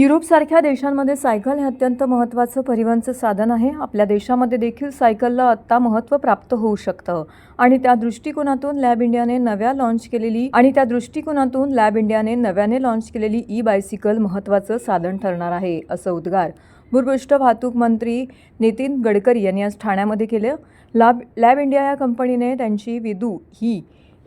युरोपसारख्या देशांमध्ये सायकल हे अत्यंत महत्त्वाचं परिवहनचं साधन आहे. आपल्या देशामध्ये देखील सायकलला आत्ता महत्त्व प्राप्त होऊ शकतं. आणि त्या दृष्टिकोनातून लॅब इंडियाने नव्या लॉन्च केलेली आणि त्या दृष्टिकोनातून लॅब इंडियाने नव्याने लॉन्च केलेली ई बायसिकल महत्त्वाचं साधन ठरणार आहे असं उद्गार भूपृष्ठ वाहतूक मंत्री नितीन गडकरी यांनी आज ठाण्यामध्ये केलं. लॅब लॅब इंडिया या कंपनीने त्यांची विदू ही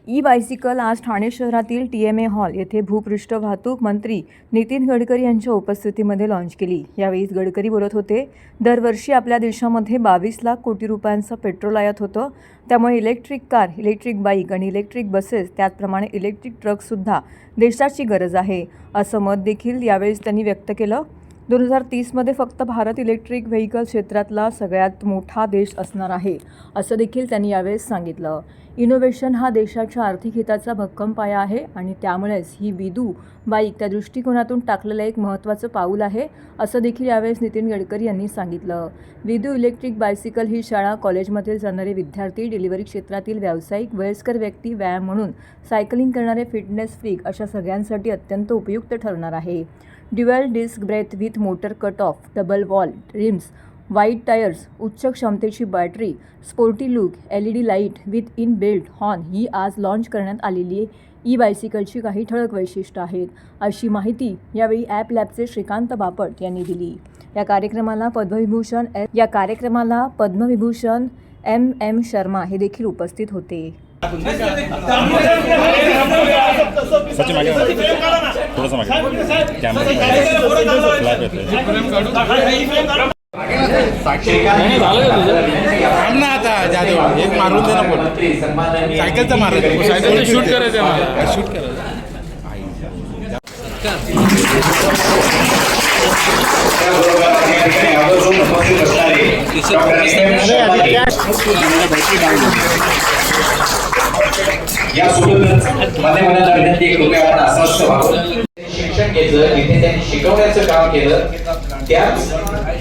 ई बायसिकल आज ठाणे शहरातील टी एम ए हॉल येथे भूपृष्ठ वाहतूक मंत्री नितीन गडकरी यांच्या उपस्थितीमध्ये लॉन्च केली. यावेळी गडकरी बोलत होते दरवर्षी आपल्या देशामध्ये बावीस लाख कोटी रुपयांचं पेट्रोल आयात होतं. त्यामुळे इलेक्ट्रिक कार इलेक्ट्रिक बाईक आणि इलेक्ट्रिक बसेस त्याचप्रमाणे इलेक्ट्रिक ट्रकसुद्धा देशाची गरज आहे. असं मत देखील यावेळेस त्यांनी व्यक्त केलं. दोन हजार तीसमध्ये फक्त भारत इलेक्ट्रिक व्हेकल क्षेत्रातला सगळ्यात मोठा देश असणार आहे असं देखील त्यांनी यावेळेस सांगितलं. इनोव्हेशन हा देशाच्या आर्थिक हिताचा भक्कम पाया आहे आणि त्यामुळेच ही विदू बाईक त्या दृष्टिकोनातून टाकलेलं एक महत्त्वाचं पाऊल आहे असं देखील यावेळेस नितीन गडकरी यांनी सांगितलं. विदू इलेक्ट्रिक बायसिकल ही शाळा कॉलेजमध्ये जाणारे विद्यार्थी डिलिव्हरी क्षेत्रातील व्यावसायिक वयस्कर व्यक्ती व्यायाम म्हणून सायकलिंग करणारे फिटनेस फ्रीक अशा सगळ्यांसाठी अत्यंत उपयुक्त ठरणार आहे. Dual disc brake with motor cut off double wall rims wide tyres उच्च क्षमतेची battery sporty look L E D light with in built horn ही आज लॉन्च करण्यात आलेली ई बायसिकलची काही ठळक वैशिष्ट्य आहेत. अशी माहिती यावेळी ॲप लॅबचे श्रीकांत बापट यांनी दिली. या कार्यक्रमाला पद्मविभूषण या कार्यक्रमाला पद्मविभूषण एम एम शर्मा हे देखील उपस्थित होते. थोडंसं मागे. कॅमेरा ना आता जाधव एक मारून दे ना बोल. सायकलचं मारायचं सायकलचं शूट करायचं शूट करायचं. यासोबतच मध्ये मला विनंती कृपया आपण अस्वस्थ व्हावं शिक्षण घेतलं त्यांनी शिकवण्याचं काम केलं त्याच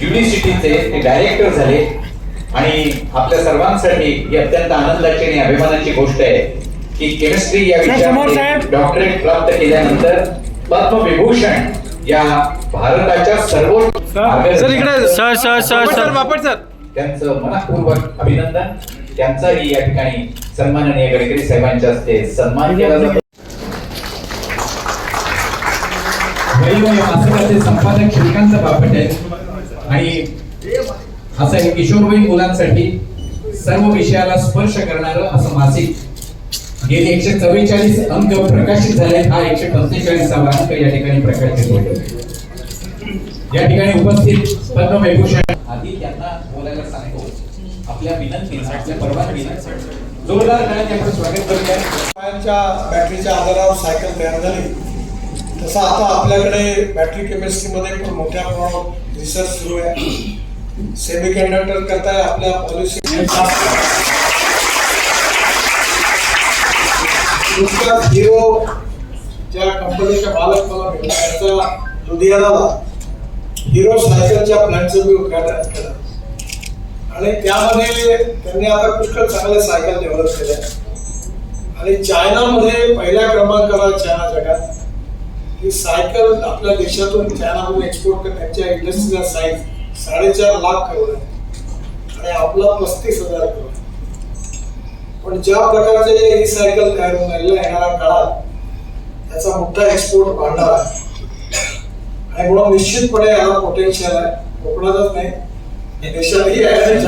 युनिव्हर्सिटीचे ते डायरेक्टर झाले. आणि आपल्या सर्वांसाठी ही अत्यंत आनंदाची आणि अभिमानाची गोष्ट आहे की केमिस्ट्री या विषयामध्ये डॉक्टरेट प्राप्त केल्यानंतर पद्मविभूषण या भारताच्या सर्वोच्च सर इकडे sir sir sir sir. Bapat sir त्यांचं मनपूर्वक अभिनंदन. त्यांचाही या ठिकाणी सन्माननीय गडकरी साहेबांच्या हस्ते सन्मान केला जातो. मासिकाचे संपादक श्रीकांत बापट आहेत. आणि असं हे किशोरवयीन मुलांसाठी सर्व विषयाला स्पर्श करणारं असं मासिक गेले एकशे चव्वेचाळीस अंक प्रकाशित झाले. हा एकशे पंचेचाळीसावा अंक या ठिकाणी प्रकाशित होतो या ठिकाणी उपस्थित पद्मविभूषण आधी त्यांना बोलायला सांगतो. आपल्या विनंतीनं आपल्या परवानगीनं जोरदार करण्याचे आपण स्वागत करूया. पायांच्या बॅटरीच्या आधारावर सायकल तयार झाली. तसं आता आपल्याकडे बॅटरी केमिस्ट्रीमध्ये पण मोठ्या प्रमाणात रिसर्च सुरू आहे. सेमी कंडक्टर करताय आपल्या पॉलिसी हिरो ज्या कंपनीच्या मालक मला भेटला त्यांचा लुधियानाला हिरो सायकलच्या प्लॅनचं मी उद्घाटन केलं. आणि त्यामध्ये त्यांनी आता पुष्कळ चांगल्या सायकल डेव्हलप केल्या आणि चायनामध्ये पहिल्या क्रमांकाला चायना जगात. ही सायकल आपल्या देशातून चायनामध्ये एक्सपोर्ट कर त्यांच्या इंडस्ट्रीचा साईज साडेचार लाख करोड आहे. आणि आपला पस्तीस हजार करोड पण ज्या प्रकारचे ही सायकल तयार होऊन राहिल्या येणाऱ्या काळात त्याचा मोठा एक्सपोर्ट वाढणार आहे. आणि म्हणून निश्चितपणे याला पोटेन्शियल आहे. कोकणातच नाही. देशातही आहे आणि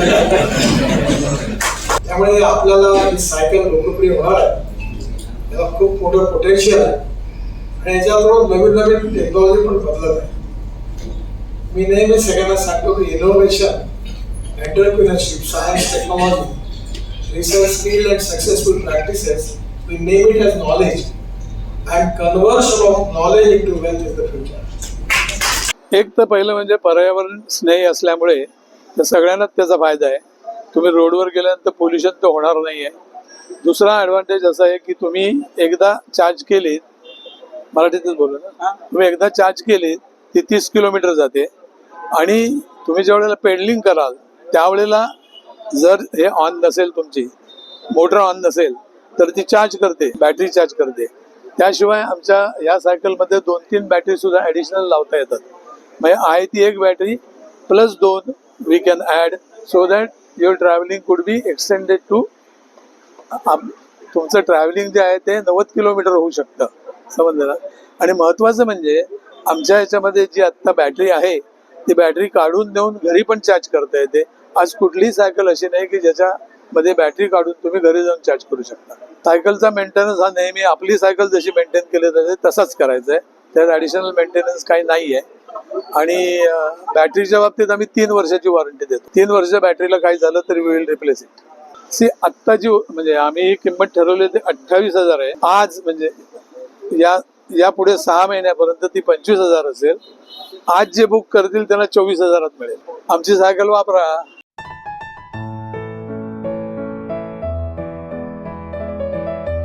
त्यामुळे आपल्याला ही सायकल लोकप्रिय होणार आहे. याला खूप मोठं पोटेन्शियल आहे. आणि याच्याबरोबर नवीन नवीन टेक्नॉलॉजी पण बदलत आहे. मी नेहमी सगळ्यांना सांगतो की innovation entrepreneurship science technology research skill and successful practices we name it as knowledge and conversion of knowledge into wealth is the future एक तर पहिलं म्हणजे पर्यावरण स्नेही असल्यामुळे तर सगळ्यांनाच त्याचा फायदा आहे. तुम्ही रोडवर गेल्यानंतर पोल्युशन तर होणार नाही आहे दुसरा ॲडव्हान्टेज असा आहे की तुम्ही एकदा चार्ज केली मराठीतच बोलू ना? तुम्ही एकदा चार्ज केली ती तीस किलोमीटर जाते. आणि तुम्ही ज्या वेळेला पेडलिंग कराल त्यावेळेला जर हे ऑन नसेल तुमची मोटर ऑन नसेल तर ती चार्ज करते बॅटरी चार्ज करते. त्याशिवाय आमच्या या सायकलमध्ये दोन तीन बॅटरी सुद्धा ॲडिशनल लावता येतात. म्हणजे आहे ती एक बॅटरी प्लस दोन we can add so that your travelling could be extended to तुमचं ट्रॅव्हलिंग जे आहे ते नव्वद किलोमीटर होऊ शकतं. समजलं ना? आणि महत्त्वाचं म्हणजे आमच्या ह्याच्यामध्ये जी आत्ता बॅटरी आहे ती बॅटरी काढून देऊन घरी पण चार्ज करता येते. आज कुठलीही सायकल अशी नाही की ज्याच्यामध्ये बॅटरी काढून तुम्ही घरी जाऊन चार्ज करू शकता. सायकलचा मेंटेनन्स हा नेहमी आपली सायकल जशी मेंटेन केली जाते तसाच करायचा आहे. त्यात ॲडिशनल मेंटेनन्स काही नाही आहे आणि बॅटरीच्या बाबतीत आम्ही तीन वर्षाची वॉरंटी देतो. तीन वर्ष बॅटरीला काही झालं तरी विल रिप्लेस इट सी आत्ता जी म्हणजे आम्ही किंमत ठरवली ते अठ्ठावीस हजार आहे. आज म्हणजे या यापुढे सहा महिन्यापर्यंत ती पंचवीस हजार असेल. आज जे बुक करतील त्यांना चोवीस हजारात मिळेल. आमची सायकल वापरा.